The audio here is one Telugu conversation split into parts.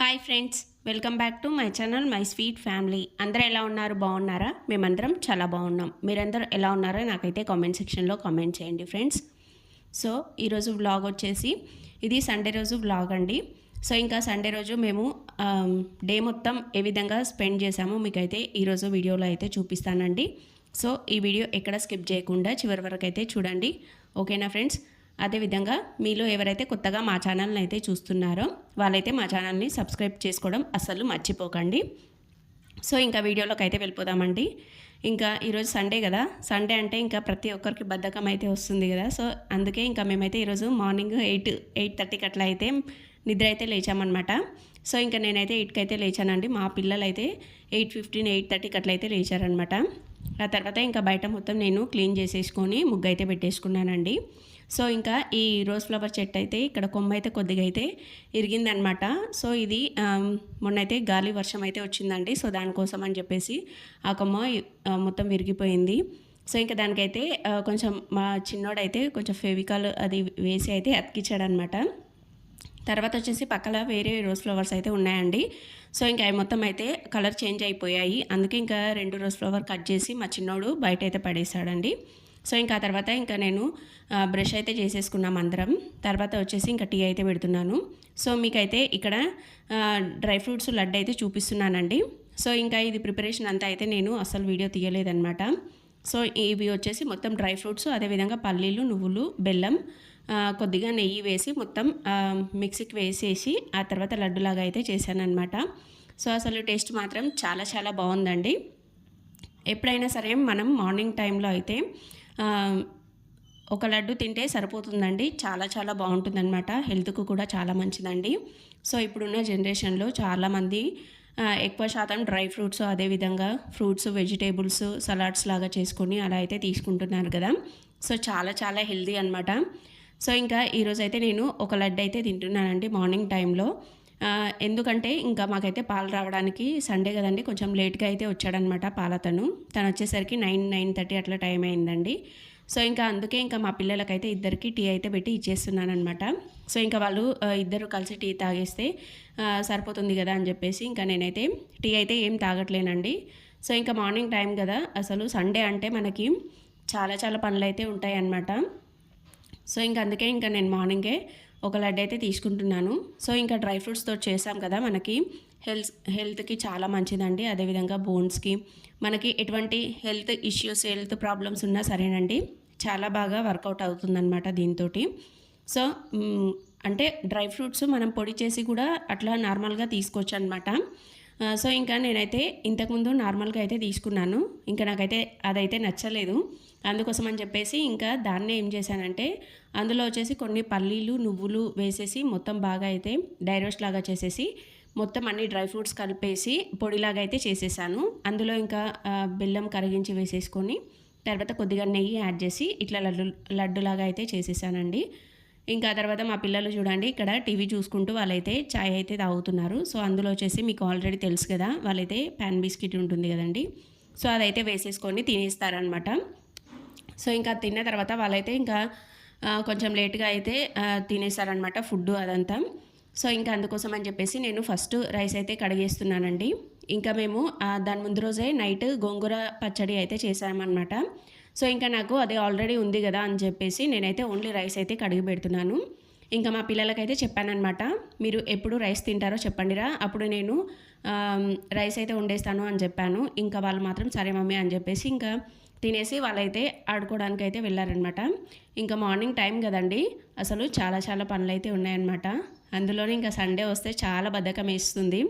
Hi friends welcome back to my channel my sweet family అందరూ ఎలా ఉన్నారు? బాగున్నారా? మేమందరం చాలా బాగున్నాం. మీరందరూ ఎలా ఉన్నారో నాకైతే కామెంట్ సెక్షన్లో కామెంట్ చేయండి ఫ్రెండ్స్ సో ఈరోజు వ్లాగ్ వచ్చేసి ఇది సండే రోజు వ్లాగ్ అండి. సో ఇంకా సండే రోజు మేము um, డే మొత్తం ఏ విధంగా స్పెండ్ చేసామో మీకైతే ఈరోజు వీడియోలో అయితే చూపిస్తానండి. సో ఈ వీడియో ఎక్కడ స్కిప్ చేయకుండా చివరి వరకు అయితే చూడండి. ఓకేనా ఫ్రెండ్స్ అదేవిధంగా మీలో ఎవరైతే కొత్తగా మా ఛానల్ని అయితే చూస్తున్నారో వాళ్ళైతే మా ఛానల్ని సబ్స్క్రైబ్ చేసుకోవడం అస్సలు మర్చిపోకండి. సో ఇంకా వీడియోలోకి అయితే వెళ్ళిపోదామండి. ఇంకా ఈరోజు సండే కదా. సండే అంటే ఇంకా ప్రతి ఒక్కరికి బద్ధకం అయితే వస్తుంది కదా. సో అందుకే ఇంకా మేమైతే ఈరోజు మార్నింగ్ ఎయిట్ ఎయిట్ థర్టీకి అట్లా అయితే నిద్ర అయితే లేచామన్నమాట. సో ఇంకా నేనైతే ఎయిట్కి అయితే లేచానండి. మా పిల్లలు అయితే ఎయిట్ ఫిఫ్టీన్ ఎయిట్ థర్టీకి అట్లా అయితే లేచారనమాట ఆ తర్వాత ఇంకా బయట మొత్తం నేను క్లీన్ చేసేసుకొని ముగ్గు అయితే పెట్టేసుకున్నానండి. సో ఇంకా ఈ రోజ్ ఫ్లవర్ చెట్టు అయితే ఇక్కడ కొమ్మ అయితే కొద్దిగా అయితే ఇరిగిందనమాట. సో ఇది మొన్నైతే గాలి వర్షం అయితే వచ్చిందండి. సో దానికోసం అని చెప్పేసి ఆ కొమ్మ మొత్తం విరిగిపోయింది. సో ఇంకా దానికైతే కొంచెం మా చిన్నోడైతే కొంచెం ఫెవికాల్ అది వేసి అయితే అతికిచ్చాడనమాట. తర్వాత వచ్చేసి పక్కన వేరే రోజ్ ఫ్లవర్స్ అయితే ఉన్నాయండి. సో ఇంకా అవి మొత్తం అయితే కలర్ చేంజ్ అయిపోయాయి. అందుకే ఇంకా రెండు రోజ్ ఫ్లవర్ కట్ చేసి మా చిన్నోడు బయట అయితే పడేశాడండి సో ఇంకా తర్వాత ఇంకా నేను బ్రష్ అయితే చేసేసుకున్నాం అందరం. తర్వాత వచ్చేసి ఇంకా టీ అయితే పెడుతున్నాను. సో మీకైతే ఇక్కడ డ్రై ఫ్రూట్స్ లడ్డు అయితే చూపిస్తున్నానండి. సో ఇంకా ఇది ప్రిపరేషన్ అంతా అయితే నేను అసలు వీడియో తీయలేదన్నమాట. సో ఇవి వచ్చేసి మొత్తం డ్రై ఫ్రూట్స్ అదేవిధంగా పల్లీలు నువ్వులు బెల్లం కొద్దిగా నెయ్యి వేసి మొత్తం మిక్సీకి వేసేసి ఆ తర్వాత లడ్డులాగా అయితే చేశానమాట సో అసలు టేస్ట్ మాత్రం చాలా చాలా బాగుందండి. ఎప్పుడైనా సరే మనం మార్నింగ్ టైంలో అయితే ఒక లడ్డు తింటే సరిపోతుందండి. చాలా చాలా బాగుంటుందన్నమాట. హెల్త్కు కూడా చాలా మంచిదండి. సో ఇప్పుడున్న జనరేషన్లో చాలామంది ఎక్కువ శాతం డ్రై ఫ్రూట్స్ అదేవిధంగా ఫ్రూట్స్ వెజిటేబుల్స్ సలాడ్స్ లాగా చేసుకొని అలా అయితే తీసుకుంటున్నారు కదా. సో చాలా చాలా హెల్దీ అనమాట సో ఇంకా ఈరోజైతే నేను ఒక లడ్డు అయితే తింటున్నానండి మార్నింగ్ టైంలో. ఎందుకంటే ఇంకా మాకైతే పాలు రావడానికి సండే కదండి కొంచెం లేట్గా అయితే వచ్చాడనమాట పాలతను. తను వచ్చేసరికి నైన్ నైన్ థర్టీ అట్లా టైం అయిందండి. సో ఇంకా అందుకే ఇంకా మా పిల్లలకైతే ఇద్దరికి టీ అయితే పెట్టి ఇచ్చేస్తున్నాను అనమాట సో ఇంకా వాళ్ళు ఇద్దరు కలిసి టీ తాగేస్తే సరిపోతుంది కదా అని చెప్పేసి ఇంకా నేనైతే టీ అయితే ఏం తాగట్లేనండి. సో ఇంకా మార్నింగ్ టైం కదా అసలు సండే అంటే మనకి చాలా చాలా పనులు అయితే ఉంటాయి అన్నమాట సో ఇంకా అందుకే ఇంకా నేను మార్నింగే ఒక లడ్డు అయితే తీసుకుంటున్నాను. సో ఇంకా డ్రై ఫ్రూట్స్తో చేసాం కదా మనకి. హెల్త్ హెల్త్కి చాలా మంచిదండి. అదేవిధంగా బోన్స్కి మనకి ఎటువంటి హెల్త్ ఇష్యూస్ హెల్త్ ప్రాబ్లమ్స్ ఉన్నా సరేనండి. చాలా బాగా వర్కౌట్ అవుతుందన్నమాట దీంతో సో అంటే డ్రై ఫ్రూట్స్ మనం పొడి చేసి కూడా అట్లా నార్మల్గా తీసుకోవచ్చు అనమాట సో ఇంకా నేనైతే ఇంతకుముందు నార్మల్గా అయితే తీసుకున్నాను. ఇంకా నాకైతే అదైతే నచ్చలేదు. అందుకోసం అని చెప్పేసి ఇంకా దాన్నే ఏం చేశానంటే అందులో వచ్చేసి కొన్ని పల్లీలు నువ్వులు వేసేసి మొత్తం బాగా అయితే డైరోస్ట్ లాగా చేసేసి మొత్తం అన్ని డ్రై ఫ్రూట్స్ కలిపేసి పొడిలాగా అయితే చేసేసాను. అందులో ఇంకా బెల్లం కరిగించి వేసేసుకొని తర్వాత కొద్దిగా నెయ్యి యాడ్ చేసి ఇట్లా లడ్డు లడ్డులాగా అయితే చేసేసానండి. ఇంకా తర్వాత మా పిల్లలు చూడండి ఇక్కడ టీవీ చూసుకుంటూ వాళ్ళైతే చాయ్ అయితే తాగుతున్నారు. సో అందులో వచ్చేసి మీకు ఆల్రెడీ తెలుసు కదా వాళ్ళైతే ప్యాన్ బిస్కెట్ ఉంటుంది కదండి. సో అదైతే వేసేసుకొని తినేస్తారనమాట సో ఇంకా తిన్న తర్వాత వాళ్ళైతే ఇంకా కొంచెం లేట్గా అయితే తినేసారనమాట ఫుడ్ అదంతా. సో ఇంకా అందుకోసం అని చెప్పేసి నేను ఫస్ట్ రైస్ అయితే కడిగేస్తున్నానండి. ఇంకా మేము దాని ముందు రోజే నైట్ గోంగూర పచ్చడి అయితే చేసామన్నమాట. సో ఇంకా నాకు అది ఆల్రెడీ ఉంది కదా అని చెప్పేసి నేనైతే ఓన్లీ రైస్ అయితే కడిగి పెడుతున్నాను. ఇంకా మా పిల్లలకైతే చెప్పానమాట మీరు ఎప్పుడు రైస్ తింటారో చెప్పండిరా. అప్పుడు నేను రైస్ అయితే వండేస్తాను అని చెప్పాను. ఇంకా వాళ్ళు మాత్రం సరే మమ్మీ అని చెప్పేసి ఇంకా తినేసి వాళ్ళైతే ఆడుకోవడానికి అయితే వెళ్ళారనమాట. ఇంకా మార్నింగ్ టైం కదండి. అసలు చాలా చాలా పనులు అయితే ఉన్నాయన్నమాట. అందులోనే ఇంకా సండే వస్తే చాలా బద్ధకం వేస్తుంది.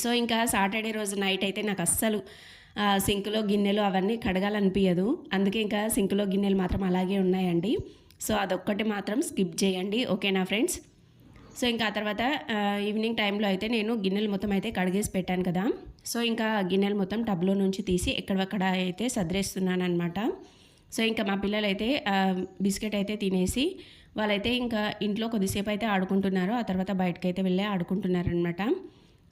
సో ఇంకా సాటర్డే రోజు నైట్ అయితే నాకు అస్సలు సింక్లో గిన్నెలు అవన్నీ కడగాలనిపించదు అందుకే ఇంకా సింక్లో గిన్నెలు మాత్రం అలాగే ఉన్నాయండి. సో అదొక్కటి మాత్రం స్కిప్ చేయండి. ఓకేనా ఫ్రెండ్స్? సో ఇంకా ఆ తర్వాత ఈవినింగ్ టైంలో అయితే నేను గిన్నెలు మొత్తం అయితే కడిగేసి పెట్టాను కదా. సో ఇంకా గిన్నెలు మొత్తం టబ్లో నుంచి తీసి ఎక్కడక్కడ అయితే సదిరేస్తున్నాను అనమాట సో ఇంకా మా పిల్లలు అయితే బిస్కెట్ అయితే తినేసి వాళ్ళైతే ఇంకా ఇంట్లో కొద్దిసేపు అయితే ఆడుకుంటున్నారు. ఆ తర్వాత బయటకు అయితే వెళ్ళి ఆడుకుంటున్నారు అనమాట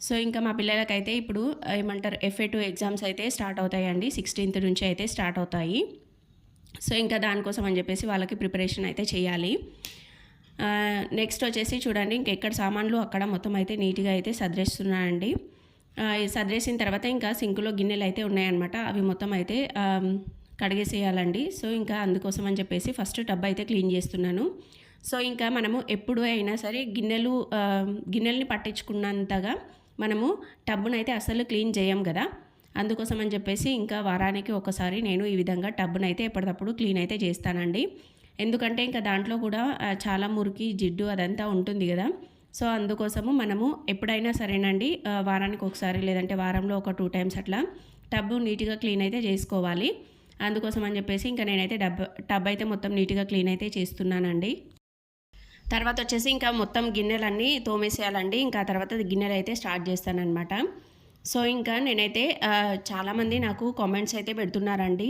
సో ఇంకా మా పిల్లలకైతే ఇప్పుడు ఏమంటారు ఎఫ్ఏ టూ ఎగ్జామ్స్ అయితే స్టార్ట్ అవుతాయండి. సిక్స్టీన్త్ నుంచి అయితే స్టార్ట్ అవుతాయి. సో ఇంకా దానికోసం అని చెప్పేసి వాళ్ళకి ప్రిపరేషన్ అయితే చేయాలి. నెక్స్ట్ వచ్చేసి చూడండి ఇంకెక్కడ సామాన్లు అక్కడ మొత్తం అయితే నీట్గా అయితే సదరేస్తున్నానండి సదరేసిన తర్వాత ఇంకా సింకులో గిన్నెలు అయితే ఉన్నాయన్నమాట. అవి మొత్తం అయితే కడిగేసేయాలండి. సో ఇంకా అందుకోసం అని చెప్పేసి ఫస్ట్ టబ్ అయితే క్లీన్ చేస్తున్నాను. సో ఇంకా మనము ఎప్పుడు అయినా సరే గిన్నెలు గిన్నెల్ని పట్టించుకున్నంతగా మనము టబ్బునైతే అసలు క్లీన్ చేయం కదా. అందుకోసం అని చెప్పేసి ఇంకా వారానికి ఒకసారి నేను ఈ విధంగా టబ్బునైతే ఎప్పటికప్పుడు క్లీన్ అయితే చేస్తానండి. ఎందుకంటే ఇంకా దాంట్లో కూడా చాలా మురికి జిడ్డు అదంతా ఉంటుంది కదా. సో అందుకోసము మనము ఎప్పుడైనా సరేనండి వారానికి ఒకసారి లేదంటే వారంలో ఒక టూ టైమ్స్ అట్లా టబ్బు నీట్గా క్లీన్ అయితే చేసుకోవాలి. అందుకోసం అని చెప్పేసి ఇంకా నేనైతే డబ్ టబ్ అయితే మొత్తం నీట్గా క్లీన్ అయితే చేస్తున్నానండి. తర్వాత వచ్చేసి ఇంకా మొత్తం గిన్నెలన్నీ తోమేసేయాలండి. ఇంకా తర్వాత గిన్నెలు అయితే స్టార్ట్ చేస్తానన్నమాట. సో ఇంకా నేనైతే చాలామంది నాకు కామెంట్స్ అయితే పెడుతున్నారండి.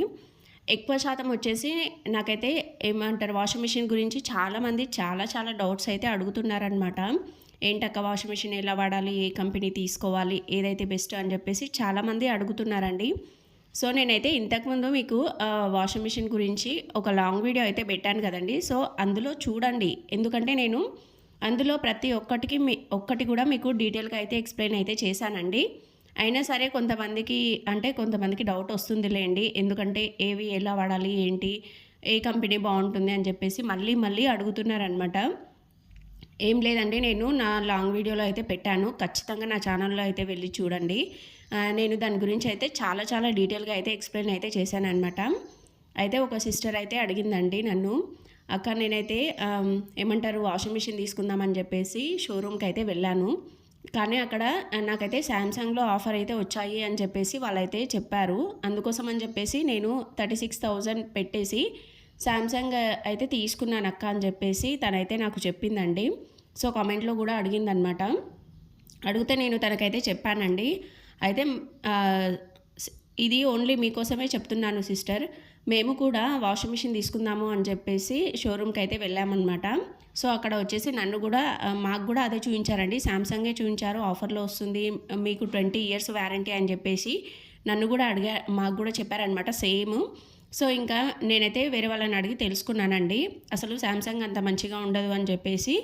ఎక్కువ శాతం వచ్చేసి నాకైతే ఏమంటారు వాషింగ్ మిషన్ గురించి చాలామంది చాలా చాలా డౌట్స్ అయితే అడుగుతున్నారనమాట ఏంటక్క వాషింగ్ మిషన్ ఎలా వాడాలి ఏ కంపెనీ తీసుకోవాలి ఏదైతే బెస్ట్ అని చెప్పేసి చాలామంది అడుగుతున్నారండి. సో నేనైతే ఇంతకుముందు మీకు వాషింగ్ మిషన్ గురించి ఒక లాంగ్ వీడియో అయితే పెట్టాను కదండి. సో అందులో చూడండి. ఎందుకంటే నేను అందులో ప్రతి ఒక్కటికి మీ ఒక్కటి కూడా మీకు డీటెయిల్గా అయితే ఎక్స్ప్లెయిన్ అయితే చేశానండి. అయినా సరే కొంతమందికి అంటే కొంతమందికి డౌట్ వస్తుందిలేండి. ఎందుకంటే ఏవి ఎలా వాడాలి ఏంటి ఏ కంపెనీ బాగుంటుంది అని చెప్పేసి మళ్ళీ మళ్ళీ అడుగుతున్నారనమాట ఏం లేదండి నేను నా లాంగ్ వీడియోలో అయితే పెట్టాను. ఖచ్చితంగా నా ఛానల్లో అయితే వెళ్ళి చూడండి. నేను దాని గురించి అయితే చాలా చాలా డీటెయిల్గా అయితే ఎక్స్ప్లెయిన్ అయితే చేశాను అనమాట అయితే ఒక సిస్టర్ అయితే అడిగిందండి నన్ను అక్క నేనైతే ఏమంటారు వాషింగ్ మిషన్ తీసుకుందామని చెప్పేసి షోరూమ్కి అయితే వెళ్ళాను. కానీ అక్కడ నాకైతే శాంసంగ్లో ఆఫర్ అయితే వచ్చాయి అని చెప్పేసి వాళ్ళైతే చెప్పారు. అందుకోసం అని చెప్పేసి నేను థర్టీ సిక్స్ థౌజండ్ పెట్టేసి శాంసంగ్ అయితే తీసుకున్నాను అక్క అని చెప్పేసి తనైతే నాకు చెప్పిందండి. సో కామెంట్లో కూడా అడిగిందనమాట. అడిగితే నేను తనకైతే చెప్పానండి. అయితే ఇది ఓన్లీ మీకోసమే చెప్తున్నాను సిస్టర్. మేము కూడా వాషింగ్ మిషన్ తీసుకుందాము అని చెప్పేసి షోరూమ్కి అయితే వెళ్ళామన్నమాట. సో అక్కడ వచ్చేసి నన్ను కూడా మాకు కూడా అదే చూపించారండి శాంసంగే చూపించారు ఆఫర్లో వస్తుంది మీకు ట్వంటీ ఇయర్స్ వ్యారంటీ అని చెప్పేసి నన్ను కూడా అడిగా మాకు కూడా చెప్పారనమాట సేమ్. సో ఇంకా నేనైతే వేరే వాళ్ళని అడిగి తెలుసుకున్నానండి. అసలు శాంసంగ్ అంత మంచిగా ఉండదు అని చెప్పేసి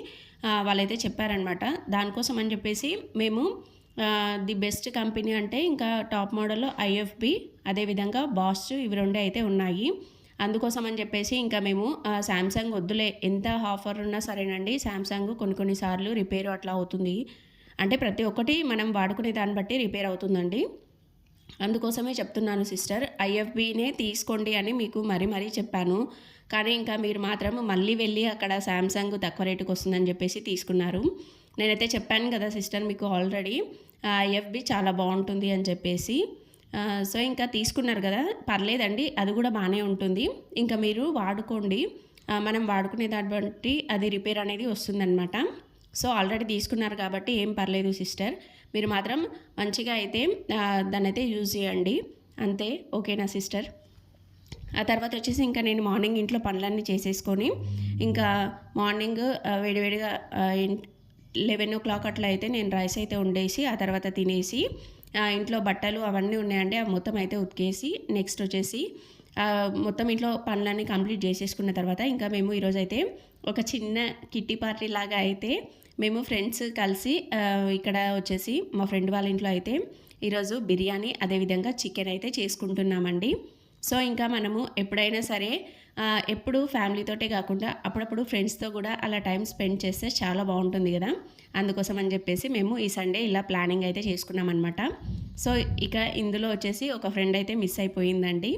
వాళ్ళైతే చెప్పారనమాట దానికోసం అని చెప్పేసి మేము ది బెస్ట్ కంపెనీ అంటే ఇంకా టాప్ మోడల్ ఐఎఫ్బి అదేవిధంగా బాస్ ఇవి రెండే అయితే ఉన్నాయి. అందుకోసం అని చెప్పేసి ఇంకా మేము శాంసంగ్ వద్దులే. ఎంత ఆఫర్ ఉన్నా సరేనండి శాంసంగ్ కొన్ని కొన్నిసార్లు రిపేర్ అట్లా అవుతుంది. అంటే ప్రతి ఒక్కటి మనం వాడుకునే దాన్ని బట్టి రిపేర్ అవుతుందండి. అందుకోసమే చెప్తున్నాను సిస్టర్ ఐఎఫ్బినే తీసుకోండి అని మీకు మరీ మరీ చెప్పాను. కానీ ఇంకా మీరు మాత్రం మళ్ళీ వెళ్ళి అక్కడ శాంసంగ్ తక్కువ రేటుకి వస్తుందని చెప్పేసి తీసుకున్నారు. నేనైతే చెప్పాను కదా సిస్టర్ మీకు ఆల్రెడీ ఐఎఫ్బి చాలా బాగుంటుంది అని చెప్పేసి. సో ఇంకా తీసుకున్నారు కదా. పర్లేదండి అది కూడా బాగానే ఉంటుంది. ఇంకా మీరు వాడుకోండి. మనం వాడుకునే దాన్ని బట్టి అది రిపేర్ అనేది వస్తుందన్నమాట. సో ఆల్రెడీ తీసుకున్నారు కాబట్టి ఏం పర్లేదు సిస్టర్. మీరు మాత్రం మంచిగా అయితే దాన్ని అయితే యూజ్ చేయండి. అంతే ఓకేనా సిస్టర్? ఆ తర్వాత వచ్చేసి ఇంకా నేను మార్నింగ్ ఇంట్లో పనులన్నీ చేసేసుకొని ఇంకా మార్నింగ్ వేడివేడిగా లెవెన్ ఓ క్లాక్ అట్లా అయితే నేను రైస్ అయితే వండేసి ఆ తర్వాత తినేసి ఇంట్లో బట్టలు అవన్నీ ఉన్నాయండి అవి మొత్తం అయితే ఉతికేసి నెక్స్ట్ వచ్చేసి మొత్తం ఇంట్లో పనులన్నీ కంప్లీట్ చేసేసుకున్న తర్వాత ఇంకా మేము ఈరోజు అయితే ఒక చిన్న కిట్టి పార్టీ లాగా అయితే మేము ఫ్రెండ్స్ కలిసి ఇక్కడ వచ్చేసి మా ఫ్రెండ్ వాళ్ళ ఇంట్లో అయితే ఈరోజు బిర్యానీ అదేవిధంగా చికెన్ అయితే చేసుకుంటున్నామండి. సో ఇంకా మనము ఎప్పుడైనా సరే ఎప్పుడు ఫ్యామిలీతోటే కాకుండా అప్పుడప్పుడు ఫ్రెండ్స్తో కూడా అలా టైం స్పెండ్ చేస్తే చాలా బాగుంటుంది కదా. అందుకోసం అని చెప్పేసి మేము ఈ సండే ఇలా ప్లానింగ్ అయితే చేసుకున్నాం అనమాట సో ఇక ఇందులో వచ్చేసి ఒక ఫ్రెండ్ అయితే మిస్ అయిపోయిందండి.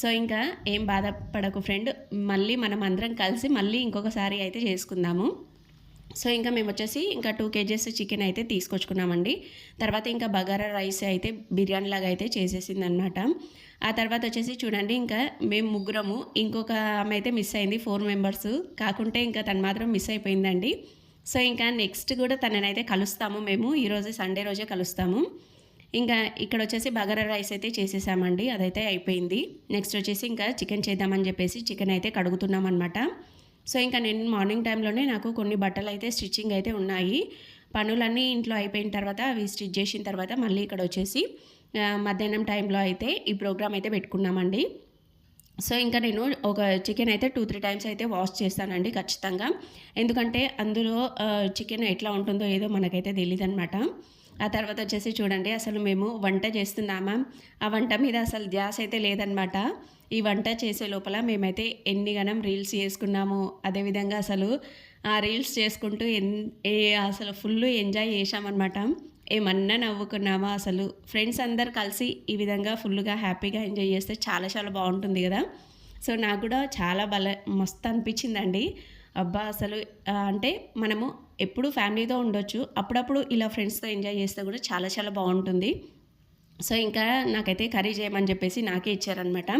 సో ఇంకా ఏం బాధపడకు ఫ్రెండ్ మళ్ళీ మనం అందరం కలిసి మళ్ళీ ఇంకొకసారి అయితే చేసుకుందాము. సో ఇంకా మేము వచ్చేసి ఇంకా టూ కేజెస్ చికెన్ అయితే తీసుకొచ్చుకున్నామండి. తర్వాత ఇంకా బగారా రైస్ అయితే బిర్యానీ లాగా అయితే చేసేసింది అనమాట ఆ తర్వాత వచ్చేసి చూడండి ఇంకా మేము ముగ్గురము ఇంకొక ఆమె అయితే మిస్ అయింది ఫోర్ మెంబర్స్ కాకుంటే ఇంకా తను మాత్రం మిస్ అయిపోయిందండి. సో ఇంకా నెక్స్ట్ కూడా తననైతే కలుస్తాము మేము ఈరోజు సండే రోజే కలుస్తాము. ఇంకా ఇక్కడ వచ్చేసి బగారా రైస్ అయితే చేసేసామండి అదైతే అయిపోయింది. నెక్స్ట్ వచ్చేసి ఇంకా చికెన్ చేద్దామని చెప్పేసి చికెన్ అయితే కడుగుతున్నాం అనమాట సో ఇంకా నేను మార్నింగ్ టైంలోనే నాకు కొన్ని బట్టలు అయితే స్టిచ్చింగ్ అయితే ఉన్నాయి. పనులన్నీ ఇంట్లో అయిపోయిన తర్వాత అవి స్టిచ్ చేసిన తర్వాత మళ్ళీ ఇక్కడ వచ్చేసి మధ్యాహ్నం టైంలో అయితే ఈ ప్రోగ్రామ్ అయితే పెట్టుకున్నామండి. సో ఇంకా నేను ఒక చికెన్ అయితే టూ త్రీ టైమ్స్ అయితే వాష్ చేస్తానండి ఖచ్చితంగా. ఎందుకంటే అందులో చికెన్ ఎట్లా ఉంటుందో ఏదో మనకైతే తెలియదు అనమాట ఆ తర్వాత వచ్చేసి చూడండి అసలు మేము వంట చేస్తున్నామా? ఆ వంట మీద అసలు ధ్యాస అయితే లేదనమాట ఈ వంట చేసే లోపల మేమైతే ఎన్ని గనం రీల్స్ చేసుకున్నాము. అదేవిధంగా అసలు ఆ రీల్స్ చేసుకుంటూ ఎన్ ఏ అసలు ఫుల్ ఎంజాయ్ చేసామన్నమాట ఏమన్నా నవ్వుకున్నామా అసలు? ఫ్రెండ్స్ అందరు కలిసి ఈ విధంగా ఫుల్గా హ్యాపీగా ఎంజాయ్ చేస్తే చాలా చాలా బాగుంటుంది కదా. సో నాకు కూడా చాలా బల మస్తు అనిపించిందండి. అబ్బా అసలు అంటే మనము ఎప్పుడు ఫ్యామిలీతో ఉండొచ్చు. అప్పుడప్పుడు ఇలా ఫ్రెండ్స్తో ఎంజాయ్ చేస్తే కూడా చాలా చాలా బాగుంటుంది. సో ఇంకా నాకైతే కర్రీ చేయమని చెప్పేసి నాకే ఇచ్చారనమాట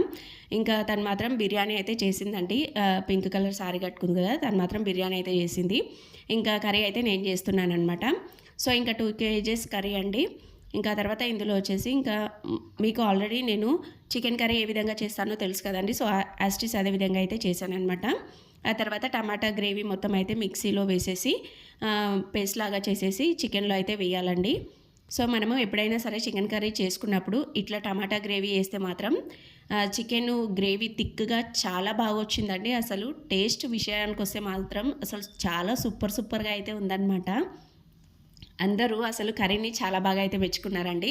ఇంకా తను మాత్రం బిర్యానీ అయితే చేసిందండి. పింక్ కలర్ సారీ కట్టుకుంది కదా తను మాత్రం బిర్యానీ అయితే చేసింది. ఇంకా కర్రీ అయితే నేను చేస్తున్నాను అనమాట సో ఇంకా టూ కేజెస్ కర్రీ అండి. ఇంకా తర్వాత ఇందులో వచ్చేసి ఇంకా మీకు ఆల్రెడీ నేను చికెన్ కర్రీ ఏ విధంగా చేస్తానో తెలుసు కదండి. సో యాస్టిస్ అదే విధంగా అయితే చేశాను అనమాట ఆ తర్వాత టమాటా గ్రేవీ మొత్తం అయితే మిక్సీలో వేసేసి పేస్ట్ లాగా చేసేసి చికెన్లో అయితే వేయాలండి. సో మనము ఎప్పుడైనా సరే చికెన్ కర్రీ చేసుకున్నప్పుడు ఇట్లా టమాటా గ్రేవీ వేస్తే మాత్రం చికెన్ గ్రేవీ థిక్గా చాలా బాగా వచ్చిందండి. అసలు టేస్ట్ విషయానికి వస్తే మాత్రం అసలు చాలా సూపర్ సూపర్గా అయితే ఉందన్నమాట. అందరూ అసలు కర్రీని చాలా బాగా అయితే మెచ్చుకున్నారండి.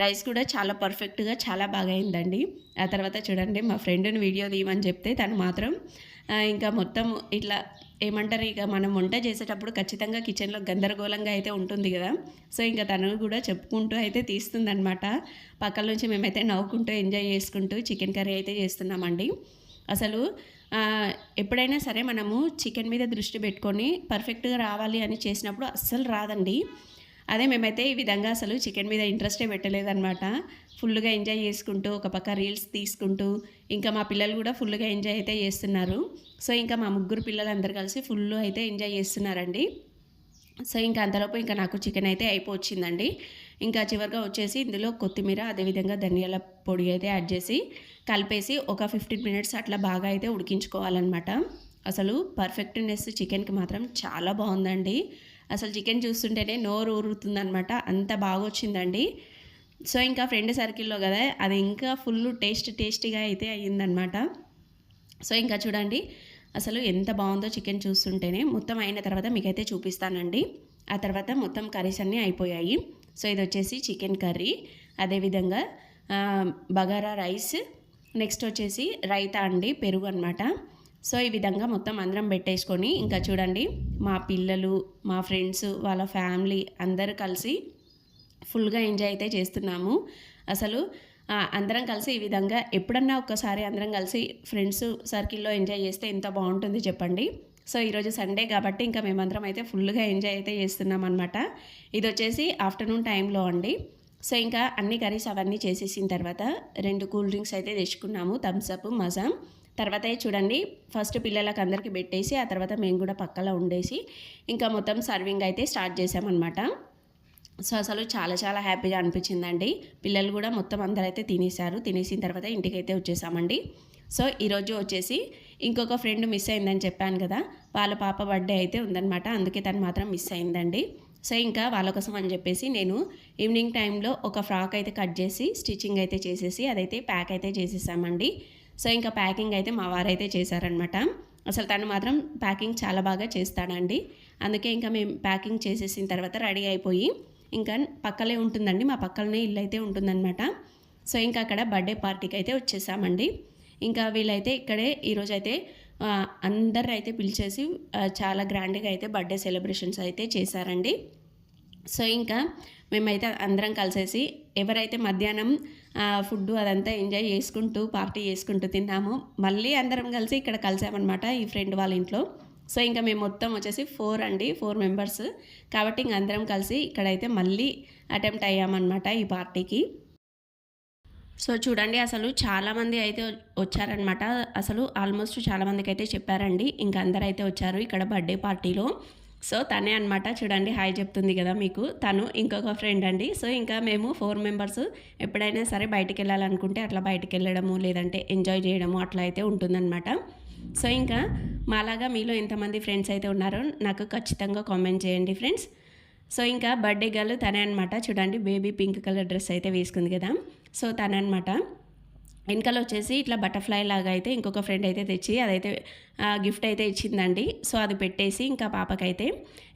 రైస్ కూడా చాలా పర్ఫెక్ట్గా చాలా బాగా అయిందండి. ఆ తర్వాత చూడండి మా ఫ్రెండ్ని వీడియో తీయమని చెప్తే తను మాత్రం ఇంకా మొత్తం ఇట్లా ఏమంటారు ఇక మనం వంట చేసేటప్పుడు ఖచ్చితంగా కిచెన్లో గందరగోళంగా అయితే ఉంటుంది కదా. సో ఇంకా తను కూడా చెప్పుకుంటూ అయితే తీస్తుందనమాట పక్కల నుంచి మేమైతే నవ్వుకుంటూ ఎంజాయ్ చేసుకుంటూ చికెన్ కర్రీ అయితే చేస్తున్నామండి. అసలు ఎప్పుడైనా సరే మనము చికెన్ మీద దృష్టి పెట్టుకొని పర్ఫెక్ట్గా రావాలి అని చేసినప్పుడు అస్సలు రాదండి. అదే మేమైతే ఈ విధంగా అసలు చికెన్ మీద ఇంట్రెస్టే పెట్టలేదన్నమాట. ఫుల్గా ఎంజాయ్ చేసుకుంటూ ఒక పక్క రీల్స్ తీసుకుంటూ ఇంకా మా పిల్లలు కూడా ఫుల్గా ఎంజాయ్ అయితే చేస్తున్నారు. సో ఇంకా మా ముగ్గురు పిల్లలు అందరు కలిసి ఫుల్ అయితే ఎంజాయ్ చేస్తున్నారండి. సో ఇంకా అంతలోపు ఇంకా నాకు చికెన్ అయితే అయిపోవచ్చిందండి. ఇంకా చివరిగా వచ్చేసి ఇందులో కొత్తిమీర అదేవిధంగా ధనియాల పొడి అయితే యాడ్ చేసి కలిపేసి ఒక ఫిఫ్టీన్ మినిట్స్ అట్లా బాగా అయితే ఉడికించుకోవాలన్నమాట. అసలు పర్ఫెక్ట్నెస్ చికెన్కి మాత్రం చాలా బాగుందండి. అసలు చికెన్ చూస్తుంటేనే నోరు ఊరుతుందనమాట అంత బాగా వచ్చిందండి సో ఇంకా ఫ్రెండ్ సర్కిల్లో కదా అది ఇంకా ఫుల్ టేస్ట్ టేస్టీగా అయితే అయ్యిందనమాట సో ఇంకా చూడండి అసలు ఎంత బాగుందో చికెన్ చూస్తుంటేనే మొత్తం అయిన తర్వాత మీకైతే చూపిస్తానండి. ఆ తర్వాత మొత్తం కర్రీస్ అన్నీ అయిపోయాయి. సో ఇది వచ్చేసి చికెన్ కర్రీ. అదేవిధంగా బగారా రైస్. నెక్స్ట్ వచ్చేసి రైతా అండి పెరుగు అనమాట సో ఈ విధంగా మొత్తం అందరం పెట్టేసుకొని ఇంకా చూడండి మా పిల్లలు మా ఫ్రెండ్స్ వాళ్ళ ఫ్యామిలీ అందరూ కలిసి ఫుల్గా ఎంజాయ్ అయితే చేస్తున్నాము. అసలు అందరం కలిసి ఈ విధంగా ఎప్పుడన్నా ఒక్కసారి అందరం కలిసి ఫ్రెండ్స్ సర్కిల్లో ఎంజాయ్ చేస్తే ఎంత బాగుంటుంది చెప్పండి. సో ఈరోజు సండే కాబట్టి ఇంకా మేమందరం అయితే ఫుల్గా ఎంజాయ్ అయితే చేస్తున్నాం అనమాట ఇది వచ్చేసి ఆఫ్టర్నూన్ టైంలో అండి. సో ఇంకా అన్ని కర్రీస్ అవన్నీ చేసేసిన తర్వాత రెండు కూల్ డ్రింక్స్ అయితే తెచ్చుకున్నాము. థమ్స్అప్ మజా. తర్వాత చూడండి ఫస్ట్ పిల్లలకు అందరికీ పెట్టేసి ఆ తర్వాత మేము కూడా పక్కలో ఉండేసి ఇంకా మొత్తం సర్వింగ్ అయితే స్టార్ట్ చేసామన్నమాట సో అసలు చాలా చాలా హ్యాపీగా అనిపించిందండి. పిల్లలు కూడా మొత్తం అందరైతే తినేశారు. తినేసిన తర్వాత ఇంటికైతే వచ్చేసామండి. సో ఈరోజు వచ్చేసి ఇంకొక ఫ్రెండ్ మిస్ అయిందని చెప్పాను కదా. వాళ్ళ పాప బర్త్డే అయితే ఉందన్నమాట. అందుకే తను మాత్రం మిస్ అయిందండి. సో ఇంకా వాళ్ళ కోసం అని చెప్పేసి నేను ఈవినింగ్ టైంలో ఒక ఫ్రాక్ అయితే కట్ చేసి స్టిచ్చింగ్ అయితే చేసేసి అదైతే ప్యాక్ అయితే చేసేసామండి. సో ఇంకా ప్యాకింగ్ అయితే మా వారైతే చేశారనమాట అసలు తను మాత్రం ప్యాకింగ్ చాలా బాగా చేస్తాడండి. అందుకే ఇంకా మేము ప్యాకింగ్ చేసేసిన తర్వాత రెడీ అయిపోయి ఇంకా పక్కలే ఉంటుందండి మా పక్కలనే ఇల్లు అయితే ఉంటుందన్నమాట. సో ఇంకా అక్కడ బర్త్డే పార్టీకి అయితే వచ్చేసామండి. ఇంకా వీళ్ళైతే ఇక్కడే ఈరోజు అయితే అందరు అయితే పిలిచేసి చాలా గ్రాండ్గా అయితే బర్త్డే సెలబ్రేషన్స్ అయితే చేశారండి. సో ఇంకా మేమైతే అందరం కలిసేసి ఎవరైతే మధ్యాహ్నం ఫుడ్ అదంతా ఎంజాయ్ చేసుకుంటూ పార్టీ చేసుకుంటూ తిన్నామో మళ్ళీ అందరం కలిసి ఇక్కడ కలిసామన్నమాట ఈ ఫ్రెండ్ వాళ్ళ ఇంట్లో. సో ఇంకా మేము మొత్తం వచ్చేసి ఫోర్ అండి ఫోర్ మెంబర్స్. కాబట్టి ఇంక అందరం కలిసి ఇక్కడైతే మళ్ళీ అటెంప్ట్ అయ్యామన్నమాట ఈ పార్టీకి. సో చూడండి అసలు చాలామంది అయితే వచ్చారనమాట అసలు ఆల్మోస్ట్ చాలామందికి అయితే చెప్పారండి ఇంకా అందరు అయితే వచ్చారు ఇక్కడ బర్త్డే పార్టీలో. సో తనే అనమాట చూడండి హాయ్ చెప్తుంది కదా మీకు. తను ఇంకొక ఫ్రెండ్ అండి. సో ఇంకా మేము ఫోర్ మెంబర్స్ ఎప్పుడైనా సరే బయటికి వెళ్ళాలనుకుంటే అట్లా బయటికి వెళ్ళడము లేదంటే ఎంజాయ్ చేయడము అట్లా అయితే ఉంటుందన్నమాట. సో ఇంకా మాలాగా మీలో ఎంతమంది ఫ్రెండ్స్ అయితే ఉన్నారో నాకు ఖచ్చితంగా కామెంట్ చేయండి ఫ్రెండ్స్. సో ఇంకా బర్త్డే గర్ల్ తనే అనమాట చూడండి బేబీ పింక్ కలర్ డ్రెస్ అయితే వేసుకుంది కదా. సో తనే అనమాట వెనకాల వచ్చేసి ఇట్లా బటర్ఫ్లై లాగా అయితే ఇంకొక ఫ్రెండ్ అయితే తెచ్చి అదైతే గిఫ్ట్ అయితే ఇచ్చిందండి. సో అది పెట్టేసి ఇంకా పాపకైతే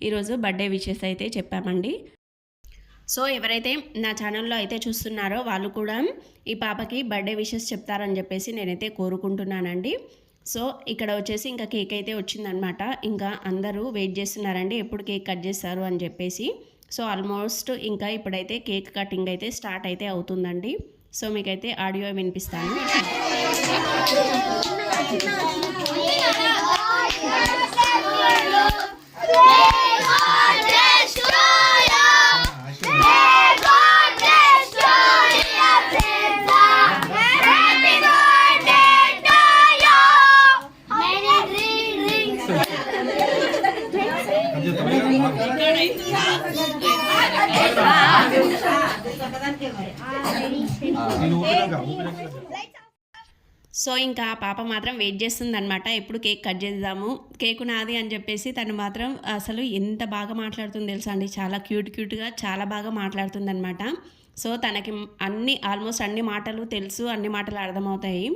ఈరోజు బర్త్డే విషెస్ అయితే చెప్పామండి. సో ఎవరైతే నా ఛానల్లో అయితే చూస్తున్నారో వాళ్ళు కూడా ఈ పాపకి బర్త్డే విషెస్ చెప్తారని చెప్పేసి నేనైతే కోరుకుంటున్నానండి. సో ఇక్కడ వచ్చేసి ఇంకా కేక్ అయితే వచ్చిందనమాట ఇంకా అందరూ వెయిట్ చేస్తున్నారండి ఎప్పుడు కేక్ కట్ చేస్తారు అని చెప్పేసి సో ఆల్మోస్ట్ ఇంకా ఇప్పుడైతే కేక్ కటింగ్ అయితే స్టార్ట్ అయితే అవుతుందండి సో మీకైతే ఆడియో వినిపిస్తాను Yeah! సో ఇంకా ఆ పాప మాత్రం వెయిట్ చేస్తుందనమాట ఎప్పుడు కేక్ కట్ చేద్దాము? కేక్ నాది అని చెప్పేసి తను మాత్రం అసలు ఎంత బాగా మాట్లాడుతుంది తెలుసా అండి? చాలా క్యూట్ క్యూట్గా చాలా బాగా మాట్లాడుతుందన్నమాట. సో తనకి అన్ని ఆల్మోస్ట్ అన్ని మాటలు తెలుసు అన్ని మాటలు అర్థమవుతాయి.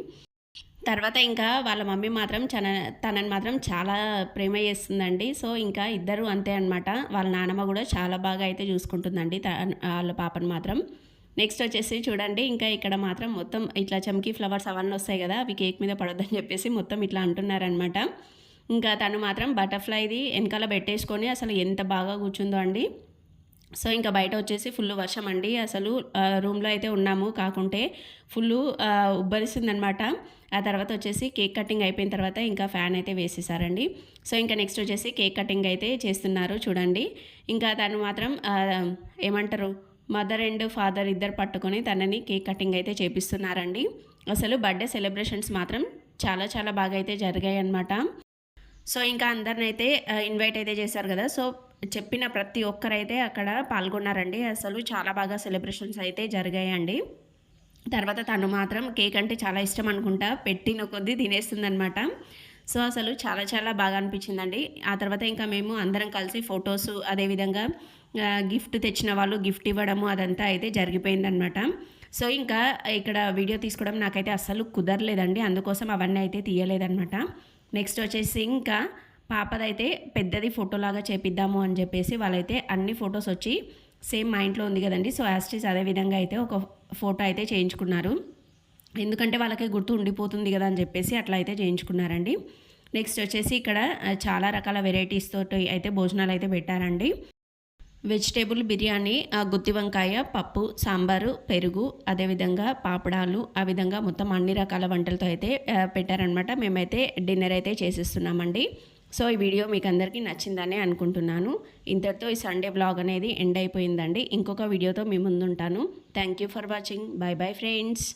తర్వాత ఇంకా వాళ్ళ మమ్మీ మాత్రం చన తనని మాత్రం చాలా ప్రేమ చేస్తుందండి. సో ఇంకా ఇద్దరు అంతే అనమాట వాళ్ళ నానమ్మ కూడా చాలా బాగా అయితే చూసుకుంటుందండి వాళ్ళ పాపను మాత్రం. నెక్స్ట్ వచ్చేసి చూడండి ఇంకా ఇక్కడ మాత్రం మొత్తం ఇట్లా చమ్కీ ఫ్లవర్స్ అవన్నీ వస్తాయి కదా అవి కేక్ మీద పడొద్దని చెప్పేసి మొత్తం ఇట్లా అంటున్నారనమాట ఇంకా తను మాత్రం బటర్ఫ్లైది వెనకాల పెట్టేసుకొని అసలు ఎంత బాగా కూర్చుందో అండి. సో ఇంకా బయట వచ్చేసి ఫుల్ వర్షం అండి. అసలు రూమ్లో అయితే ఉన్నాము కాకుంటే ఫుల్ ఉబ్బరిస్తుందనమాట ఆ తర్వాత వచ్చేసి కేక్ కటింగ్ అయిపోయిన తర్వాత ఇంకా ఫ్యాన్ అయితే వేసేసారండి. సో ఇంకా నెక్స్ట్ వచ్చేసి కేక్ కటింగ్ అయితే చేస్తున్నారు చూడండి. ఇంకా తను మాత్రం ఏమంటారు? మదర్ అండ్ ఫాదర్ ఇద్దరు పట్టుకొని తనని కేక్ కటింగ్ అయితే చేపిస్తున్నారండి. అసలు బర్త్డే సెలబ్రేషన్స్ మాత్రం చాలా చాలా బాగా అయితే జరిగాయి అన్నమాట సో ఇంకా అందరిని అయితే ఇన్వైట్ అయితే చేశారు కదా. సో చెప్పిన ప్రతి ఒక్కరైతే అక్కడ పాల్గొన్నారండి. అసలు చాలా బాగా సెలబ్రేషన్స్ అయితే జరిగాయండి. తర్వాత తను మాత్రం కేక్ అంటే చాలా ఇష్టం అనుకుంటా. పెట్టిన కొద్దీ తినేస్తుందనమాట సో అసలు చాలా చాలా బాగా అనిపించిందండి. ఆ తర్వాత ఇంకా మేము అందరం కలిసి ఫొటోస్ అదేవిధంగా గిఫ్ట్ తెచ్చిన వాళ్ళు గిఫ్ట్ ఇవ్వడము అదంతా అయితే జరిగిపోయిందనమాట సో ఇంకా ఇక్కడ వీడియో తీసుకోవడం నాకైతే అస్సలు కుదరలేదండి. అందుకోసం అవన్నీ అయితే తీయలేదనమాట నెక్స్ట్ వచ్చేసి ఇంకా పాపదైతే పెద్దది ఫోటోలాగా చేపిద్దాము అని చెప్పేసి వాళ్ళైతే అన్ని ఫొటోస్ వచ్చి సేమ్ మా ఇంట్లో ఉంది కదండి. సో యాస్టీస్ అదే విధంగా అయితే ఒక ఫోటో అయితే చేయించుకున్నారు. ఎందుకంటే వాళ్ళకి గుర్తు ఉండిపోతుంది కదా అని చెప్పేసి అట్లా అయితే చేయించుకున్నారండి. నెక్స్ట్ వచ్చేసి ఇక్కడ చాలా రకాల వెరైటీస్ తోటి అయితే భోజనాలు అయితే పెట్టారండి. వెజిటేబుల్ బిర్యానీ గుత్తి వంకాయ పప్పు సాంబారు పెరుగు అదేవిధంగా పాపడాలు ఆ విధంగా మొత్తం అన్ని రకాల వంటలతో అయితే పెట్టారనమాట మేమైతే డిన్నర్ అయితే చేసేస్తున్నామండి. సో ఈ వీడియో మీకు అందరికీ నచ్చిందని అనుకుంటున్నాను. ఇంతటితో ఈ సండే బ్లాగ్ అనేది ఎండ్ అయిపోయిందండి. ఇంకొక వీడియోతో మీ ముందుంటాను. Thank you for watching bye bye friends